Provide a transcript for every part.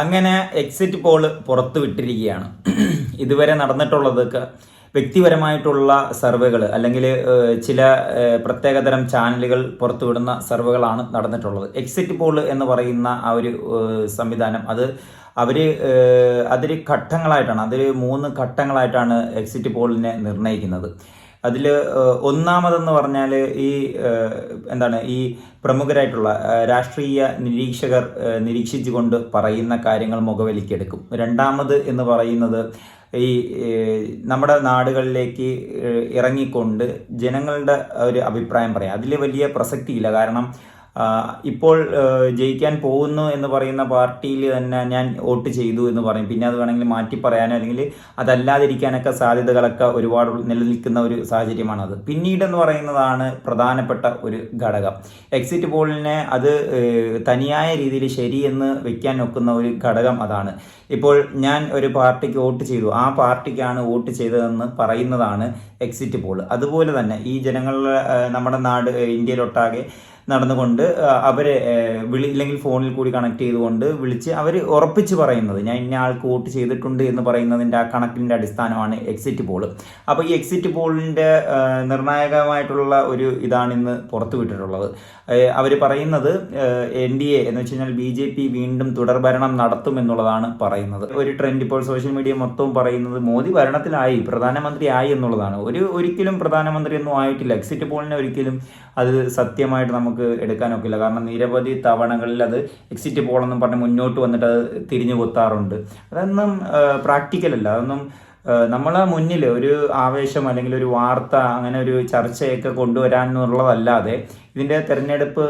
അങ്ങനെ exit poll പുറത്തു വിട്ടിരിക്കുകയാണ്. ഇതുവരെ നടന്നിട്ടുള്ളതൊക്കെ വ്യക്തിപരമായിട്ടുള്ള സർവേകൾ അല്ലെങ്കിൽ ചില പ്രത്യേകതരം ചാനലുകൾ പുറത്തുവിടുന്ന സർവേകളാണ് നടന്നിട്ടുള്ളത്. എക്സിറ്റ് പോൾ എന്ന് പറയുന്ന ആ ഒരു സംവിധാനം അത് അവർ അതിൽ ഘട്ടങ്ങളായിട്ടാണ് അതിൽ മൂന്ന് ഘട്ടങ്ങളായിട്ടാണ് എക്സിറ്റ് പോളിനെ നിർണയിക്കുന്നത്. അതിൽ ഒന്നാമതെന്ന് പറഞ്ഞാൽ ഈ എന്താണ് ഈ പ്രമുഖരായിട്ടുള്ള രാഷ്ട്രീയ നിരീക്ഷകർ നിരീക്ഷിച്ചുകൊണ്ട് പറയുന്ന കാര്യങ്ങൾ മുഖവലിക്കെടുക്കും രണ്ടാമത് എന്ന് പറയുന്നത് ഈ നമ്മുടെ നാടുകളിലേക്ക് ഇറങ്ങിക്കൊണ്ട് ജനങ്ങളുടെ ഒരു അഭിപ്രായം പറയാം. അതിൽ വലിയ പ്രസക്തിയില്ല. കാരണം ഇപ്പോൾ ജയിക്കാൻ പോകുന്നു എന്ന് പറയുന്ന പാർട്ടിയിൽ തന്നെ ഞാൻ വോട്ട് ചെയ്തു എന്ന് പറയും. പിന്നെ അത് വേണമെങ്കിൽ മാറ്റി പറയാനോ അല്ലെങ്കിൽ അതല്ലാതിരിക്കാനൊക്കെ സാധ്യതകളൊക്കെ ഒരുപാട് നിലനിൽക്കുന്ന ഒരു സാഹചര്യമാണത്. പിന്നീടെന്ന് പറയുന്നതാണ് പ്രധാനപ്പെട്ട ഒരു ഘടകം. എക്സിറ്റ് പോളിനെ അത് തനിയായ രീതിയിൽ ശരിയെന്ന് വെക്കാൻ നോക്കുന്ന ഒരു ഘടകം അതാണ്. ഇപ്പോൾ ഞാൻ ഒരു പാർട്ടിക്ക് വോട്ട് ചെയ്തു. ആ പാർട്ടിക്കാണ് വോട്ട് ചെയ്തതെന്ന് പറയുന്നതാണ് എക്സിറ്റ് പോൾ അതുപോലെ തന്നെ ഈ ജനങ്ങളുടെ നമ്മുടെ നാട് ഇന്ത്യയിലൊട്ടാകെ നടന്നുകൊണ്ട് അവരെ വിളി ഇല്ലെങ്കിൽ ഫോണിൽ കൂടി കണക്ട് ചെയ്തുകൊണ്ട് വിളിച്ച് അവർ ഉറപ്പിച്ച് പറയുന്നത് ഞാൻ ഇന്ന ആൾക്ക് വോട്ട് ചെയ്തിട്ടുണ്ട് എന്ന് പറയുന്നതിന്റെ ആ കണക്കിന്റെ അടിസ്ഥാനമാണ് എക്സിറ്റ് പോൾ അപ്പോൾ ഈ എക്സിറ്റ് പോളിന്റെ നിർണായകമായിട്ടുള്ള ഒരു ഇതാണ് ഇന്ന് പുറത്തു വിട്ടിട്ടുള്ളത്. അവർ പറയുന്നത് എൻ ഡി എ എന്ന് വെച്ച് കഴിഞ്ഞാൽ ബി ജെ പി വീണ്ടും തുടർഭരണം നടത്തും എന്നുള്ളതാണ് പറയുന്നത്. ഒരു ട്രെൻഡ് ഇപ്പോൾ സോഷ്യൽ മീഡിയ മൊത്തവും പറയുന്നത് മോദി ഭരണത്തിലായി പ്രധാനമന്ത്രി ആയി എന്നുള്ളതാണ്. ഒരു ഒരിക്കലും പ്രധാനമന്ത്രി ഒന്നും ആയിട്ടില്ല. എക്സിറ്റ് പോളിനെ ഒരിക്കലും അത് സത്യമായിട്ട് നമുക്ക് എടുക്കാനൊക്കില്ല. കാരണം നിരവധി തവണകളിൽ അത് എക്സിറ്റ് പോളെന്നും പറഞ്ഞ് മുന്നോട്ട് വന്നിട്ട് അത് തിരിഞ്ഞു കൊത്താറുണ്ട്. അതൊന്നും പ്രാക്ടിക്കൽ അല്ല. അതൊന്നും നമ്മളെ മുന്നിൽ ഒരു ആവേശം അല്ലെങ്കിൽ ഒരു വാർത്ത അങ്ങനെ ഒരു ചർച്ചയൊക്കെ കൊണ്ടുവരാനുള്ളതല്ലാതെ ഇതിന്റെ തെരഞ്ഞെടുപ്പ്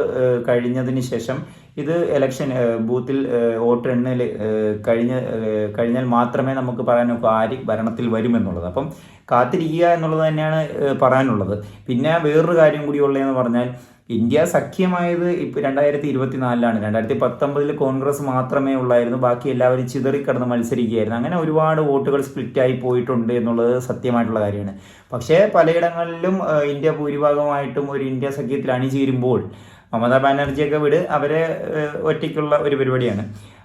കഴിഞ്ഞതിന് ശേഷം ഇത് ഇലക്ഷൻ ബൂത്തിൽ വോട്ട് എണ്ണൽ കഴിഞ്ഞ കഴിഞ്ഞാൽ മാത്രമേ നമുക്ക് പറയാനൊക്കെ ആര് ഭരണത്തിൽ വരുമെന്നുള്ളത് അപ്പം കാത്തിരിക്കുക എന്നുള്ളത് തന്നെയാണ് പറയാനുള്ളത്. പിന്നെ വേറൊരു കാര്യം കൂടി ഉള്ളതെന്ന് പറഞ്ഞാൽ ഇന്ത്യ സഖ്യമായത് ഇപ്പോൾ രണ്ടായിരത്തി ഇരുപത്തി നാലിലാണ് രണ്ടായിരത്തി പത്തൊമ്പതിൽ കോൺഗ്രസ് മാത്രമേ ഉള്ളായിരുന്നു. ബാക്കി എല്ലാവരും ചിതറിക്കിടന്ന് മത്സരിക്കുകയായിരുന്നു. അങ്ങനെ ഒരുപാട് വോട്ടുകൾ സ്പ്ലിറ്റായി പോയിട്ടുണ്ട് എന്നുള്ളത് സത്യമായിട്ടുള്ള കാര്യമാണ്. പക്ഷേ പലയിടങ്ങളിലും ഇന്ത്യ ഭൂരിഭാഗമായിട്ടും ഒരു ഇന്ത്യ സഖ്യത്തിൽ അണിചേരുമ്പോൾ മമതാ ബാനർജിയൊക്കെ വിട് അവരെ ഒറ്റയ്ക്കുള്ള ഒരു പരിപാടിയാണ്.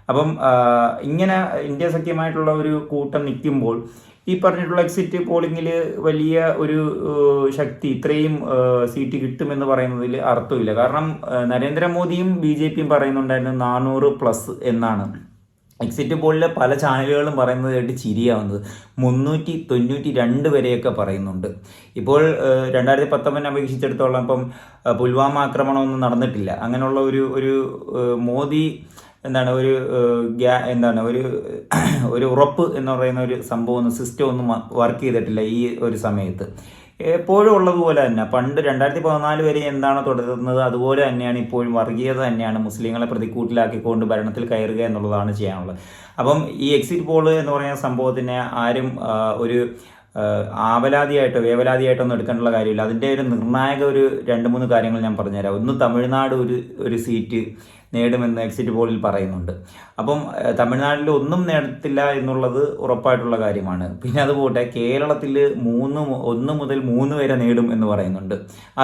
അപ്പം ഇങ്ങനെ ഇന്ത്യ സഖ്യമായിട്ടുള്ള ഒരു കൂട്ടം നിൽക്കുമ്പോൾ ഈ പറഞ്ഞിട്ടുള്ള എക്സിറ്റ് പോളിങ്ങിൽ വലിയ ഒരു ശക്തി ഇത്രയും സീറ്റ് കിട്ടുമെന്ന് പറയുന്നതിൽ അർത്ഥമില്ല. കാരണം നരേന്ദ്രമോദിയും ബി ജെ പിയും പറയുന്നുണ്ടായിരുന്നു നാനൂറ് പ്ലസ് എന്നാണ്. എക്സിറ്റ് പോളിലെ പല ചാനലുകളും പറയുന്നത് കേട്ട് ചിരിയാവുന്നത്. മുന്നൂറ്റി തൊണ്ണൂറ്റി രണ്ട് വരെയൊക്കെ പറയുന്നുണ്ട്. ഇപ്പോൾ രണ്ടായിരത്തി പത്തൊമ്പതിനെ അപേക്ഷിച്ചിടത്തോളം ഇപ്പം പുൽവാമ ആക്രമണമൊന്നും നടന്നിട്ടില്ല. അങ്ങനെയുള്ള ഒരു ഒരു മോദി എന്താണ് ഒരു ഗ്യാ എന്താണ് ഒരു ഒരു ഉറപ്പ് എന്ന് പറയുന്ന ഒരു സംഭവം സിസ്റ്റം ഒന്നും വർക്ക് ചെയ്തിട്ടില്ല ഈ ഒരു സമയത്ത്. എപ്പോഴും ഉള്ളതുപോലെ തന്നെ. പണ്ട് രണ്ടായിരത്തി പതിനാല് വരെ എന്താണ് തുടരുന്നത്? അതുപോലെ തന്നെയാണ് ഇപ്പോഴും വർഗീയത തന്നെയാണ് മുസ്ലിങ്ങളെ പ്രതിക്കൂട്ടിലാക്കിക്കൊണ്ട് ഭരണത്തിൽ കയറുക എന്നുള്ളതാണ് ചെയ്യാനുള്ളത്. അപ്പം ഈ എക്സിറ്റ് പോൾ എന്ന് പറയുന്ന സംഭവത്തിനെ ആരും ഒരു ആവലാതിയായിട്ടോ വേവലാതിയായിട്ടോ ഒന്നും എടുക്കേണ്ടുള്ള കാര്യമില്ല. അതിന്റെ ഒരു നിർണായക ഒരു രണ്ട് മൂന്ന് കാര്യങ്ങൾ ഞാൻ പറഞ്ഞുതരാം. ഒന്ന് തമിഴ്നാട് ഒരു ഒരു സീറ്റ് നേടുമെന്ന് എക്സിറ്റ് പോളിൽ പറയുന്നുണ്ട്. അപ്പം തമിഴ്നാട്ടിൽ ഒന്നും നേടത്തില്ല എന്നുള്ളത് ഉറപ്പായിട്ടുള്ള കാര്യമാണ്. പിന്നെ അത് പോട്ടെ കേരളത്തിൽ മൂന്ന് ഒന്ന് മുതൽ മൂന്ന് വരെ നേടും എന്ന് പറയുന്നുണ്ട്.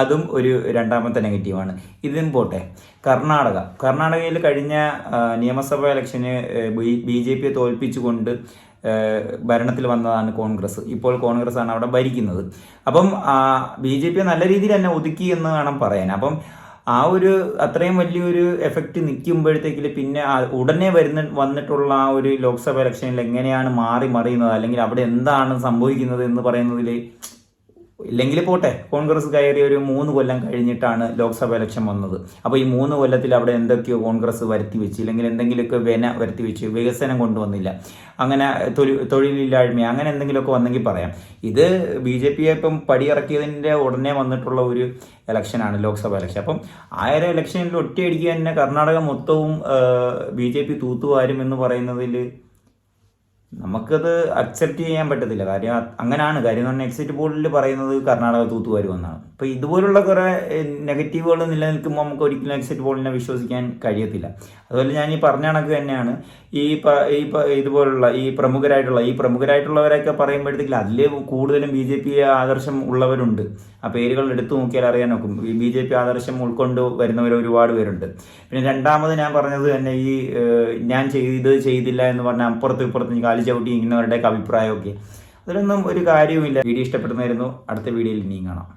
അതും ഒരു രണ്ടാമത്തെ നെഗറ്റീവാണ്. ഇതും പോട്ടെ കർണാടക. കർണാടകയിൽ കഴിഞ്ഞ നിയമസഭാ ഇലക്ഷന് ബി ജെ പിയെ തോൽപ്പിച്ചുകൊണ്ട് ഭരണത്തിൽ വന്നതാണ് കോൺഗ്രസ്. ഇപ്പോൾ കോൺഗ്രസ് ആണ് അവിടെ ഭരിക്കുന്നത്. അപ്പം ബി ജെ പി നല്ല രീതിയിൽ തന്നെ ഒതുക്കി എന്ന് വേണം പറയാൻ. അപ്പം ആ ഒരു അത്രയും വലിയൊരു എഫക്റ്റ് നിൽക്കുമ്പോഴത്തേക്കിൽ പിന്നെ ഉടനെ വരുന്ന വന്നിട്ടുള്ള ആ ഒരു ലോക്സഭ ഇലക്ഷനിൽ എങ്ങനെയാണ് മാറി മറിയുന്നത്? അല്ലെങ്കിൽ അവിടെ എന്താണ് സംഭവിക്കുന്നത് എന്ന് പറയുന്നതിൽ ഇല്ലെങ്കിൽ പോട്ടെ കോൺഗ്രസ് കയറി ഒരു മൂന്ന് കൊല്ലം കഴിഞ്ഞിട്ടാണ് ലോക്സഭ ഇലക്ഷൻ വന്നത്. അപ്പോൾ ഈ മൂന്ന് കൊല്ലത്തിൽ അവിടെ എന്തൊക്കെയോ കോൺഗ്രസ് വരുത്തി വെച്ച് ഇല്ലെങ്കിൽ എന്തെങ്കിലുമൊക്കെ വെന വരുത്തി വെച്ച് വികസനം കൊണ്ടുവന്നില്ല. അങ്ങനെ തൊഴിലില്ലായ്മ അങ്ങനെ എന്തെങ്കിലുമൊക്കെ വന്നെങ്കിൽ പറയാം. ഇത് ബി ജെ പിയെ ഇപ്പം പടിയിറക്കിയതിന്റെ ഉടനെ വന്നിട്ടുള്ള ഒരു ഇലക്ഷനാണ് ലോക്സഭ ഇലക്ഷൻ. അപ്പം ആ ഒരു ഇലക്ഷനിൽ ഒറ്റയടിക്കുക തന്നെ കർണാടക മൊത്തവും ബി ജെ പി തൂത്തുവാരും എന്ന് പറയുന്നതിൽ നമുക്കത് അക്സെപ്റ്റ് ചെയ്യാൻ പറ്റത്തില്ല. കാര്യം അങ്ങനെയാണ് കാര്യം എന്ന് പറഞ്ഞാൽ എക്സിറ്റ് പോളിൽ പറയുന്നത് കർണാടക തൂത്തുവാരി വന്നാണ്. അപ്പോൾ ഇതുപോലുള്ള കുറേ നെഗറ്റീവുകൾ നിലനിൽക്കുമ്പോൾ നമുക്ക് ഒരിക്കലും എക്സിറ്റ് പോളിനെ വിശ്വസിക്കാൻ കഴിയത്തില്ല. അതുപോലെ ഞാൻ ഈ പറഞ്ഞ കണക്ക് തന്നെയാണ്. ഈ ഈ ഇതുപോലുള്ള ഈ പ്രമുഖരായിട്ടുള്ള ഈ പ്രമുഖരായിട്ടുള്ളവരൊക്കെ പറയുമ്പോഴത്തേക്കും അതിൽ കൂടുതലും ബി ജെ പി ആദർശം ഉള്ളവരുണ്ട്. ആ പേരുകൾ എടുത്തു നോക്കിയാൽ അറിയാൻ നോക്കും. ഈ ബി ജെ പി ആദർശം ഉൾക്കൊണ്ട് വരുന്നവർ ഒരുപാട് പേരുണ്ട്. പിന്നെ രണ്ടാമത് ഞാൻ പറഞ്ഞത് തന്നെ ഈ ഞാൻ ചെയ്ത് ചെയ്തില്ല എന്ന് പറഞ്ഞാൽ അപ്പുറത്തും ഇപ്പുറത്തും കാലി ചവിട്ടി അവരുടെയൊക്കെ അഭിപ്രായമൊക്കെ. അതിലൊന്നും ഒരു കാര്യവുമില്ല. വീഡിയോ ഇഷ്ടപ്പെടുന്നതായിരുന്നു അടുത്ത വീഡിയോയിൽ ഇനിയും കാണാം.